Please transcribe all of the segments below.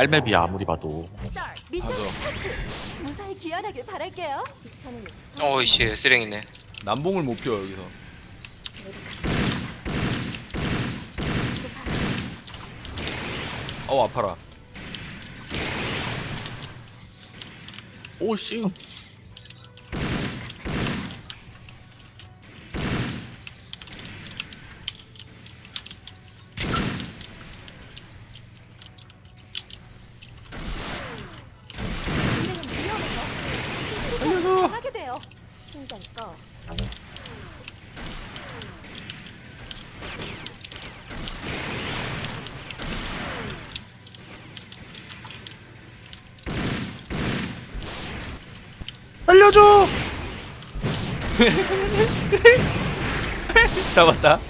짤맵이야 아무리 봐도 미션 맞아. 스타트. 무사히 귀환하길 바랄게요. 귀찮은 어이씨 쓰레기네 남봉을 못 피워 여기서. 어우 아파라. 오씨 돼요. 신경 꺼. 알려줘. 잡았다.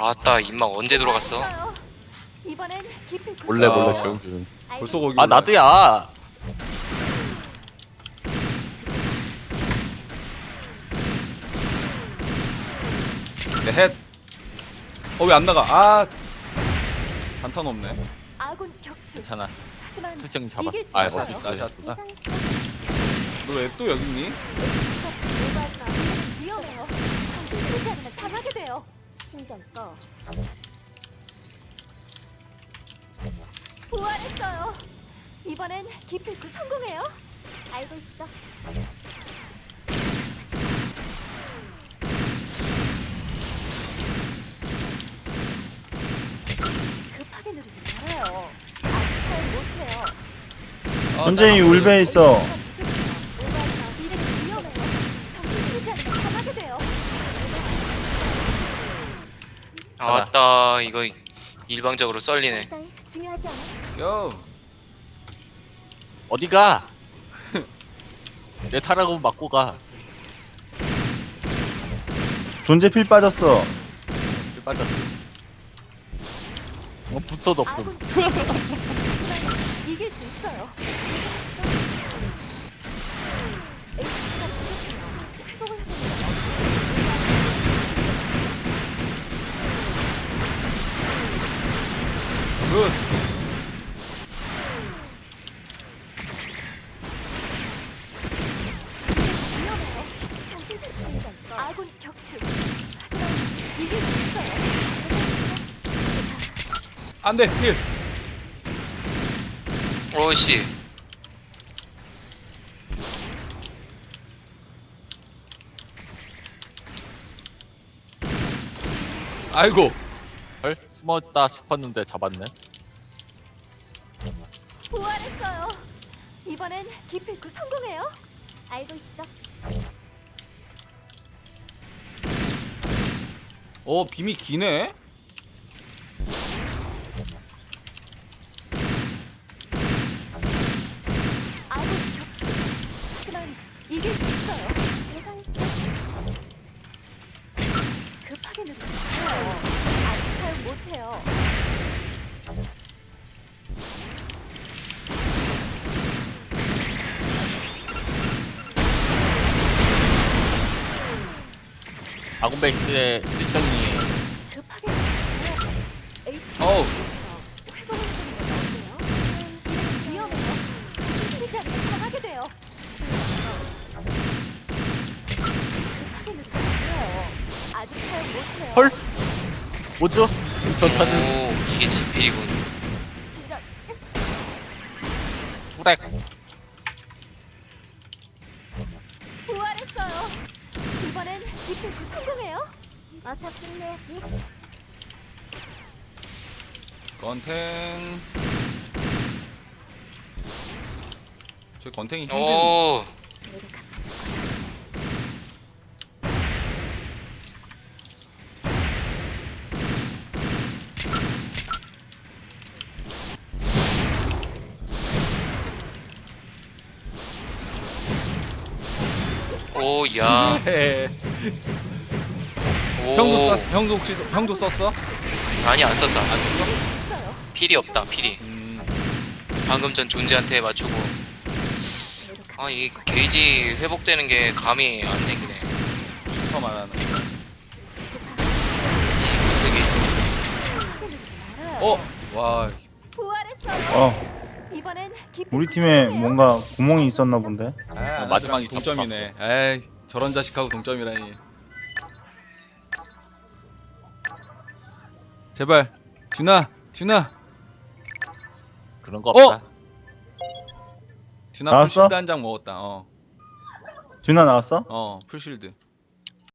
아따 입막 언제 들어갔어 알았어요. 이번엔 깊이. 몰래 중. 벌써 거기. 아 나도야. 내 헷. 어 왜 안 나가? 아. 단탄 없네. 아군 격추. 괜찮아. 하지만 수정 잡았어. 이길 수아 있어요. 멋있어. 샷. 예상했어. 너왜 또 여기 있니? 오버하지 마. 이름은 위험해요. 정신 차리지 않으면 당하게 돼요. 신경 꺼. 부활했어요. 이번엔 기필코 성공해요. 알고 있어. 급하게 누르지 말아요. 아직 사용 못해요. 아, 전쟁이 나- 울베 있어. 돼요. 아따 이거 일방적으로 썰리네 중요하지 않아? 야. 어디가? 내 타라고 맞고 가. 존재 필 빠졌어. 왜 빠졌어. 어 부스터도 없고. 아군 이길 수 있어요. 안돼 힐. 어이씨 아이고. 헐 숨었다 싶었는데 잡았네. 부활했어요. 이번엔 기필코 성공해요. 알고 있어. 어 빔이 기네. 아군베이스의 급하게. H 어우. 아직 사용 못해요. 헐? 뭐죠? 오 이게 진필이군 이런 후렉. 이번엔 기필코 성공해요. 어서 끝내야지. 건탱. 저 건탱이 힘든. 오 갚아줄 거야. 오야. 오 형도 썼. 형도 혹시 써- 형도 썼어? 아니 안 썼어 안 썼어. 필이 없다 필이 음. 방금 전 존재한테 맞추고 아 이 게이지 회복되는 게 감이 안 생기네 더 말하는. 음, 무슨 게이지 갚아줄 어? 와 부활했어요. 어, 이번엔 기쁜 우리 팀에. 뭔가 구멍이 있었나 본데. 아, 마지막이 동점이네 에이 저런 자식하고 동점이라니 제발 듀나 듀나 그런 거 어? 없다. 듀나 나왔어? 풀실드 한 장 먹었다 어어 준아 나왔어? 풀실드